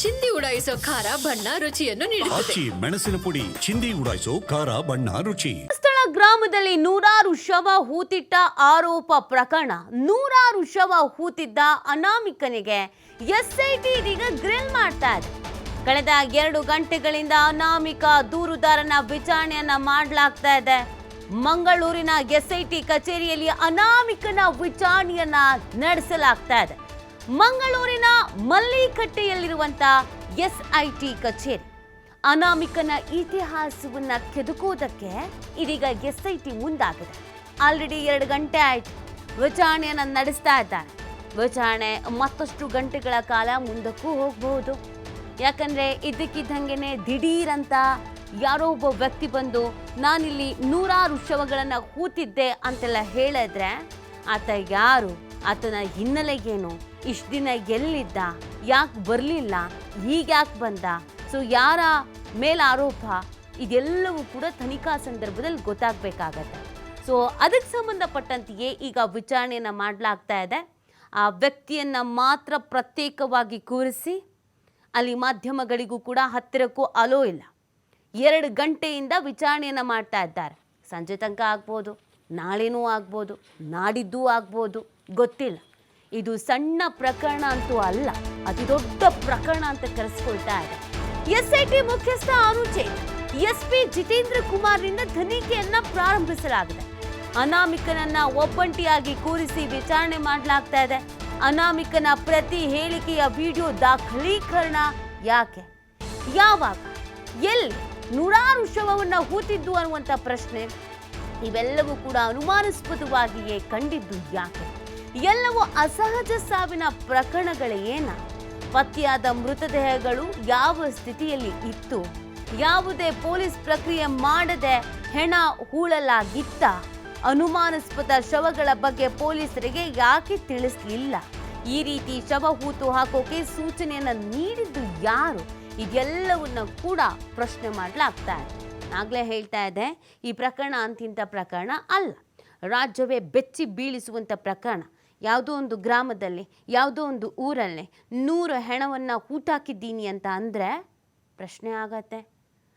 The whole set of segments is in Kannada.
ಚಿಂದಿ ಉಡಾಯಿಸೋ ಖಾರ ಬಣ್ಣ ರುಚಿಯನ್ನು ನೀಡುತ್ತದೆ. ಆಚಿ ಮೆಣಸಿನ ಪುಡಿ ಚಿಂದಿ ಉಡಾಯಿಸೋ ಖಾರ ಬಣ್ಣ ರುಚಿ. ಸ್ಥಳ ಗ್ರಾಮದಲ್ಲಿ ನೂರಾರು ಶವ ಹೂತಿಟ್ಟ ಆರೋಪ ಪ್ರಕರಣ. ನೂರಾರು ಶವ ಹೂತಿದ್ದ ಅನಾಮಿಕನಿಗೆ ಎಸ್ಐಟಿ ಇದೀಗ ಗ್ರಿಲ್ ಮಾಡ್ತಾ ಇದೆ. ಕಳೆದ ಎರಡು ಗಂಟೆಗಳಿಂದ ಅನಾಮಿಕ ದೂರುದಾರನ ವಿಚಾರಣೆಯನ್ನ ಮಾಡಲಾಗ್ತಾ ಇದೆ. ಮಂಗಳೂರಿನ ಎಸ್ಐಟಿ ಕಚೇರಿಯಲ್ಲಿ ಅನಾಮಿಕನ ವಿಚಾರಣೆಯನ್ನ ನಡೆಸಲಾಗ್ತಾ ಇದೆ. ಮಂಗಳೂರಿನ ಮಲ್ಲಿಕಟ್ಟೆಯಲ್ಲಿರುವಂತ ಎಸ್ಐಟಿ ಕಚೇರಿ. ಅನಾಮಿಕನ ಇತಿಹಾಸವನ್ನ ಕೆದಕುವುದಕ್ಕೆ ಇದೀಗ ಎಸ್ಐಟಿ ಮುಂದಾಗಿದೆ. ಆಲ್ರೆಡಿ ಎರಡು ಗಂಟೆ ಆಯ್ತು. ವಿಚಾರಣೆಯನ್ನು ನಡೆಸ್ತಾ ಇದ್ದಾರೆ. ವಿಚಾರಣೆ ಮತ್ತಷ್ಟು ಗಂಟೆಗಳ ಕಾಲ ಮುಂದಕ್ಕೂ ಹೋಗಬಹುದು ಯಾಕಂದ್ರೆ ಇದ್ದಕ್ಕಿದ್ದಂಗೆನೆ ದಿಢೀರಂತ ಯಾರೋ ಒಬ್ಬ ವ್ಯಕ್ತಿ ಬಂದು, ನಾನಿಲ್ಲಿ ನೂರಾರು ಶವಗಳನ್ನು ಕೂತಿದ್ದೆ ಅಂತೆಲ್ಲ ಹೇಳಿದ್ರೆ ಆತ ಯಾರು? ಆತನ ಹಿನ್ನೆಲೆಗೇನು? ಇಷ್ಟು ದಿನ ಎಲ್ಲಿದ್ದ? ಯಾಕೆ ಬರಲಿಲ್ಲ? ಹೀಗ್ಯಾಕೆ ಬಂದ? ಸೊ ಯಾರ ಮೇಲ್ ಆರೋಪ ಇದೆಲ್ಲವೂ ಕೂಡ ತನಿಖಾ ಸಂದರ್ಭದಲ್ಲಿ ಗೊತ್ತಾಗಬೇಕಾಗತ್ತೆ. ಸೊ ಅದಕ್ಕೆ ಸಂಬಂಧಪಟ್ಟಂತೆಯೇ ಈಗ ವಿಚಾರಣೆಯನ್ನು ಮಾಡಲಾಗ್ತಾ ಇದೆ. ಆ ವ್ಯಕ್ತಿಯನ್ನು ಮಾತ್ರ ಪ್ರತ್ಯೇಕವಾಗಿ ಕೂರಿಸಿ, ಅಲ್ಲಿ ಮಾಧ್ಯಮಗಳಿಗೂ ಕೂಡ ಹತ್ತಿರಕ್ಕೂ ಅಲೋ ಇಲ್ಲ. ಎರಡು ಗಂಟೆಯಿಂದ ವಿಚಾರಣೆಯನ್ನು ಮಾಡ್ತಾ ಇದ್ದಾರೆ. ಸಂಜೆ ತನಕ ಆಗ್ಬೋದು, ನಾಳೆನೂ ಆಗ್ಬೋದು, ನಾಡಿದ್ದೂ ಆಗ್ಬೋದು. ಗೊತ್ತಿಲ್ಲ. ಇದು ಸಣ್ಣ ಪ್ರಕರಣ ಅಂತೂ ಅಲ್ಲ, ಅತಿ ದೊಡ್ಡ ಪ್ರಕರಣ ಅಂತ ಕರೆಸ್ಕೊಳ್ತಾ ಇದೆ. ಎಸ್ಐಟಿ ಮುಖ್ಯಸ್ಥ ಅನುಚೇತ್ ಎಸ್ಪಿ ಜಿತೇಂದ್ರ ಕುಮಾರ್ನಿಂದ ತನಿಖೆಯನ್ನ ಪ್ರಾರಂಭಿಸಲಾಗಿದೆ. ಅನಾಮಿಕನನ್ನ ಒಬ್ಬಂಟಿಯಾಗಿ ಕೂರಿಸಿ ವಿಚಾರಣೆ ಮಾಡಲಾಗ್ತಾ ಇದೆ. ಅನಾಮಿಕನ ಪ್ರತಿ ಹೇಳಿಕೆಯ ವಿಡಿಯೋ ದಾಖಲೀಕರಣ ಯಾಕೆ? ಯಾವಾಗ? ಎಲ್ಲಿ? ನೂರಾರು ಶವವನ್ನ ಹೂತಿದ್ದು ಅನ್ನುವಂಥ ಪ್ರಶ್ನೆ ಇವೆಲ್ಲವೂ ಕೂಡ ಅನುಮಾನಾಸ್ಪದವಾಗಿಯೇ ಕಂಡಿದ್ದು ಯಾಕೆ? ಎಲ್ಲವೂ ಅಸಹಜ ಸಾವಿನ ಪ್ರಕರಣಗಳೇನ ಪತ್ತೆಯಾದ ಮೃತದೇಹಗಳು ಯಾವ ಸ್ಥಿತಿಯಲ್ಲಿ ಇತ್ತು? ಯಾವುದೇ ಪೊಲೀಸ್ ಪ್ರಕ್ರಿಯೆ ಮಾಡದೆ ಹೆಣ ಹೂಳಲಾಗಿತ್ತ? ಅನುಮಾನಾಸ್ಪದ ಶವಗಳ ಬಗ್ಗೆ ಪೊಲೀಸರಿಗೆ ಯಾಕೆ ತಿಳಿಸಲಿಲ್ಲ? ಈ ರೀತಿ ಶವ ಹೂತು ಹಾಕೋಕೆ ಸೂಚನೆಯನ್ನು ನೀಡಿದ್ದು ಯಾರು? ಇದೆಲ್ಲವನ್ನ ಕೂಡ ಪ್ರಶ್ನೆ ಮಾಡಲಾಗ್ತಾ ಇದೆ ಆಗ್ಲೇ ಹೇಳ್ತಾ ಇದೆ, ಈ ಪ್ರಕರಣ ಅಂತಿಂತ ಪ್ರಕರಣ ಅಲ್ಲ. ರಾಜ್ಯವೇ ಬೆಚ್ಚಿ ಬೀಳಿಸುವಂಥ ಪ್ರಕರಣ. ಯಾವುದೋ ಒಂದು ಗ್ರಾಮದಲ್ಲಿ, ಯಾವುದೋ ಒಂದು ಊರಲ್ಲಿ ನೂರು ಹೆಣವನ್ನು ಹೂಟಾಕಿದ್ದೀನಿ ಅಂತ ಅಂದರೆ ಪ್ರಶ್ನೆ ಆಗತ್ತೆ.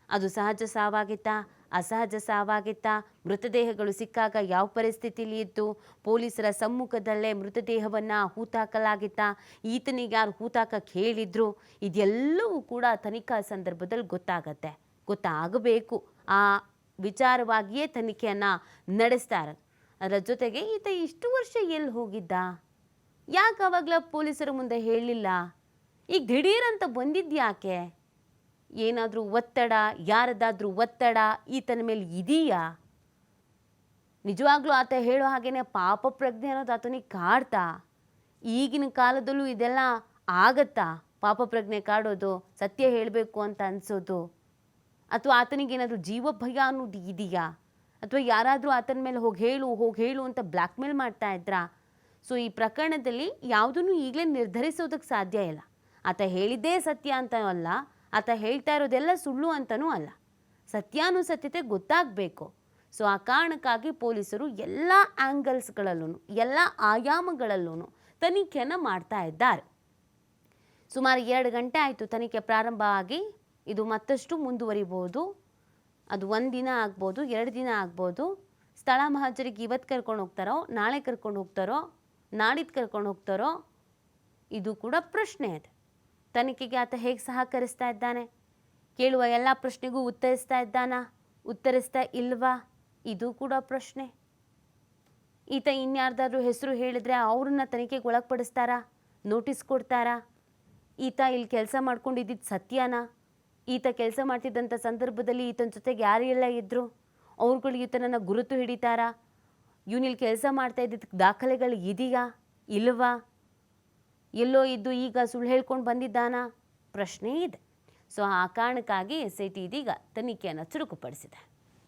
ಅದು ಸಹಜ ಸಾವಾಗಿತ್ತಾ, ಅಸಹಜ ಸಾವಾಗಿತ್ತಾ? ಮೃತದೇಹಗಳು ಸಿಕ್ಕಾಗ ಯಾವ ಪರಿಸ್ಥಿತಿಲಿ ಇತ್ತು ಪೊಲೀಸರ ಸಮ್ಮುಖದಲ್ಲೇ ಮೃತದೇಹವನ್ನು ಹೂತಾಕಲಾಗಿತ್ತಾ ಈತನಿಗೆ ಯಾರು ಹೂತಾಕಕ್ಕೆ ಹೇಳಿದ್ರು? ಇದೆಲ್ಲವೂ ಕೂಡ ತನಿಖಾ ಸಂದರ್ಭದಲ್ಲಿ ಗೊತ್ತಾಗತ್ತೆ. ಗೊತ್ತಾಗಬೇಕು. ಆ ವಿಚಾರವಾಗಿಯೇ ತನಿಖೆಯನ್ನು ನಡೆಸ್ತಾ ಇರೋದು ಅದರ ಜೊತೆಗೆ ಈತ ಇಷ್ಟು ವರ್ಷ ಎಲ್ಲಿ ಹೋಗಿದ್ದ? ಯಾಕೆ ಅವಾಗಲ ಪೊಲೀಸರ ಮುಂದೆ ಹೇಳಲಿಲ್ಲ ಈಗ ದಿಢೀರಂತ ಬಂದಿದ್ಯಾಕೆ ಏನಾದರೂ ಒತ್ತಡ ಯಾರದಾದರೂ ಒತ್ತಡ ಈತನ ಮೇಲೆ ಇದೆಯಾ? ನಿಜವಾಗ್ಲೂ ಆತ ಹೇಳೋ ಹಾಗೇನೆ ಪಾಪ ಪ್ರಜ್ಞೆ ಅನ್ನೋದು ಆತನಿಗೆ ಕಾಡ್ತಾ? ಈಗಿನ ಕಾಲದಲ್ಲೂ ಇದೆಲ್ಲ ಆಗತ್ತಾ? ಪಾಪ ಪ್ರಜ್ಞೆ ಕಾಡೋದು, ಸತ್ಯ ಹೇಳಬೇಕು ಅಂತ ಅನಿಸೋದು? ಅಥವಾ ಆತನಿಗೇನಾದರೂ ಜೀವ ಭಯ ಅನ್ನೋದು ಇದೆಯಾ? ಅಥವಾ ಯಾರಾದರೂ ಆತನ ಮೇಲೆ ಹೋಗಿ ಹೇಳು ಹೋಗಿ ಹೇಳು ಅಂತ ಬ್ಲ್ಯಾಕ್ ಮೇಲ್ ಮಾಡ್ತಾ ಇದ್ರಾ? ಸೊ ಈ ಪ್ರಕರಣದಲ್ಲಿ ಯಾವುದನ್ನು ಈಗಲೇ ನಿರ್ಧರಿಸೋದಕ್ಕೆ ಸಾಧ್ಯ ಇಲ್ಲ. ಆತ ಹೇಳಿದ್ದೇ ಸತ್ಯ ಅಂತ ಅಲ್ಲ, ಆತ ಹೇಳ್ತಾ ಇರೋದೆಲ್ಲ ಸುಳ್ಳು ಅಂತನೂ ಅಲ್ಲ. ಸತ್ಯಾನುಸತ್ಯತೆ ಗೊತ್ತಾಗಬೇಕು. ಸೊ ಆ ಕಾರಣಕ್ಕಾಗಿ ಪೊಲೀಸರು ಎಲ್ಲ ಆ್ಯಂಗಲ್ಸ್ಗಳಲ್ಲೂ ಎಲ್ಲ ಆಯಾಮಗಳಲ್ಲೂ ತನಿಖೆಯನ್ನು ಮಾಡ್ತಾ ಇದ್ದಾರೆ. ಸುಮಾರು ಎರಡು ಗಂಟೆ ಆಯಿತು ತನಿಖೆ ಪ್ರಾರಂಭ ಆಗಿ, ಇದು ಮತ್ತಷ್ಟು ಮುಂದುವರಿಬೋದು. ಅದು ಒಂದು ದಿನ ಆಗ್ಬೋದು, ಎರಡು ದಿನ ಆಗ್ಬೋದು. ಸ್ಥಳ ಮಹಾಜರಿಗೆ ಇವತ್ತು ಕರ್ಕೊಂಡು ಹೋಗ್ತಾರೋ, ನಾಳೆ ಕರ್ಕೊಂಡು ಹೋಗ್ತಾರೋ ನಾಡಿದ್ದು ಕರ್ಕೊಂಡು ಹೋಗ್ತಾರೋ, ಇದು ಕೂಡ ಪ್ರಶ್ನೆ ಅದು. ತನಿಖೆಗೆ ಆತ ಹೇಗೆ ಸಹಕರಿಸ್ತಾ ಇದ್ದಾನೆ? ಕೇಳುವ ಎಲ್ಲ ಪ್ರಶ್ನೆಗೂ ಉತ್ತರಿಸ್ತಾ ಇದ್ದಾನಾ? ಉತ್ತರಿಸ್ತಾ ಇಲ್ವಾ? ಇದು ಕೂಡ ಪ್ರಶ್ನೆ. ಈತ ಇನ್ಯಾರ್ದಾದ್ರೂ ಹೆಸರು ಹೇಳಿದ್ರೆ ಅವ್ರನ್ನ ತನಿಖೆಗೆ ಒಳಪಡಿಸ್ತಾರಾ ನೋಟಿಸ್ ಕೊಡ್ತಾರಾ? ಈತ ಇಲ್ಲಿ ಕೆಲಸ ಮಾಡ್ಕೊಂಡಿದ್ದಿದ್ದು ಸತ್ಯನಾ? ಈತ ಕೆಲಸ ಮಾಡ್ತಿದ್ದಂಥ ಸಂದರ್ಭದಲ್ಲಿ ಈತನ ಜೊತೆಗೆ ಯಾರೆಲ್ಲ ಇದ್ದರು ಅವ್ರುಗಳು ಈತನನ್ನು ಗುರುತು ಹಿಡಿತಾರಾ? ಇವನಿಲ್ಲಿ ಕೆಲಸ ಮಾಡ್ತಾ ಇದ್ದಿದ್ದಕ್ಕೆ ದಾಖಲೆಗಳು ಇದೆಯಾ? ಇಲ್ವಾ? ಎಲ್ಲೋ ಇದ್ದು ಈಗ ಸುಳ್ಳು ಹೇಳ್ಕೊಂಡು ಬಂದಿದ್ದಾನಾ? ಪ್ರಶ್ನೆ ಇದೆ. ಸೊ ಆ ಕಾರಣಕ್ಕಾಗಿ ಎಸ್ ಐ ಟಿ ಇದೀಗ ತನಿಖೆಯನ್ನು ಚುರುಕುಪಡಿಸಿದೆ.